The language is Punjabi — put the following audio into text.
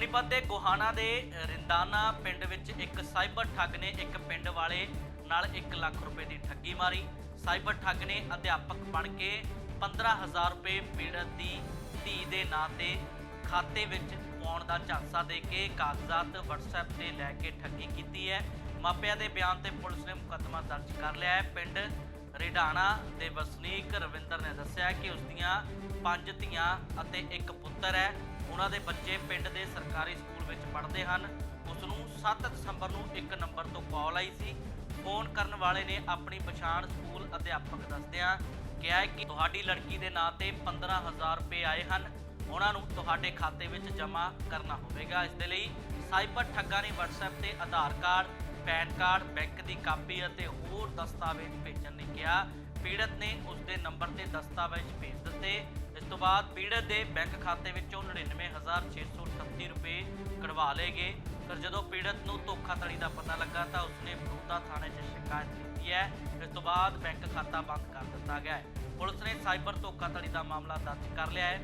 ਸੋਨੀਪਤ ਦੇ ਗੋਹਾਣਾ ਦੇ ਰਿੰਦਾਨਾ ਪਿੰਡ ਵਿੱਚ ਇੱਕ ਸਾਈਬਰ ਠੱਗ ਨੇ ਇੱਕ ਪਿੰਡ ਵਾਲੇ ਨਾਲ 1 ਲੱਖ ਰੁਪਏ ਦੀ ਠੱਗੀ ਮਾਰੀ। ਸਾਈਬਰ ਠੱਗ ਨੇ ਅਧਿਆਪਕ ਬਣ ਕੇ 15000 ਰੁਪਏ ਪੀੜਤ ਦੀ ਧੀ ਦੇ ਨਾਂ ਤੇ ਖਾਤੇ ਵਿੱਚ ਪਾਉਣ ਦਾ ਝਾਂਸਾ ਦੇ ਕੇ ਕਾਗਜ਼ਾਤ WhatsApp ਤੇ ਲੈ ਕੇ ਠੱਗੀ ਕੀਤੀ ਹੈ। ਮਾਪਿਆਂ ਦੇ ਬਿਆਨ ਤੇ ਪੁਲਿਸ ਨੇ ਮੁਕੱਦਮਾ ਦਰਜ ਕਰ ਲਿਆ ਹੈ। ਪਿੰਡ ਰਿਡਾਣਾ ਦੇ ਵਸਨੀਕ ਰਵਿੰਦਰ ਨੇ ਦੱਸਿਆ ਕਿ ਉਸ ਦੀਆਂ ਪੰਜ ਧੀਆਂ ਅਤੇ ਇੱਕ ਪੁੱਤਰ ਹੈ। ਉਹਨਾਂ ਦੇ ਬੱਚੇ ਪਿੰਡ ਦੇ ਸਰਕਾਰੀ ਸਕੂਲ ਵਿੱਚ ਪੜ੍ਹਦੇ ਹਨ। ਉਸ ਨੂੰ 7 ਦਸੰਬਰ ਨੂੰ ਇੱਕ ਨੰਬਰ ਤੋਂ ਕਾਲ ਆਈ ਸੀ। ਫੋਨ ਕਰਨ ਵਾਲੇ ਨੇ ਆਪਣੀ ਪਛਾਣ ਸਕੂਲ ਅਧਿਆਪਕ ਦੱਸਦਿਆਂ ਕਿਹਾ ਕਿ ਤੁਹਾਡੀ ਲੜਕੀ ਦੇ ਨਾਂ ਤੇ 15000 ਰੁਪਏ ਆਏ ਹਨ। ਉਹਨਾਂ ਨੂੰ ਤੁਹਾਡੇ ਖਾਤੇ ਵਿੱਚ ਜਮ੍ਹਾਂ ਕਰਨਾ ਹੋਵੇਗਾ। ਇਸ ਦੇ ਲਈ ਸਾਈਬਰ ਠੱਗਾਂ ਨੇ WhatsApp ਤੇ Aadhaar card pan card, bank ਦੀ ਕਾਪੀ ਅਤੇ ਹੋਰ ਦਸਤਾਵੇਜ਼ ਭੇਜਣ ਲਈ ਕਿਹਾ। ਪੀੜਤ ਨੇ ਉਸ ਦੇ ਨੰਬਰ ਤੇ ਦਸਤਾਵੇਜ਼ ਭੇਜ ਦਿੱਤੇ। ਇਸ ਤੋਂ ਬਾਅਦ ਪੀੜਤ ਦੇ ਬੈਂਕ ਖਾਤੇ ਵਿੱਚੋਂ 99638 ਰੁਪਏ ਕਢਵਾ ਲਏ ਗਏ। ਪਰ ਜਦੋਂ ਪੀੜਤ ਨੂੰ ਧੋਖਾਧੜੀ ਦਾ ਪਤਾ ਲੱਗਾ ਤਾਂ ਉਸਨੇ ਬਰੂਦਾ ਥਾਣੇ 'ਚ ਸ਼ਿਕਾਇਤ ਕੀਤੀ ਹੈ। ਇਸ ਤੋਂ ਬਾਅਦ ਬੈਂਕ ਖਾਤਾ ਬੰਦ ਕਰ ਦਿੱਤਾ ਗਿਆ ਹੈ। ਪੁਲਿਸ ਨੇ ਸਾਈਬਰ ਧੋਖਾਧੜੀ ਦਾ ਮਾਮਲਾ ਦਰਜ ਕਰ ਲਿਆ ਹੈ।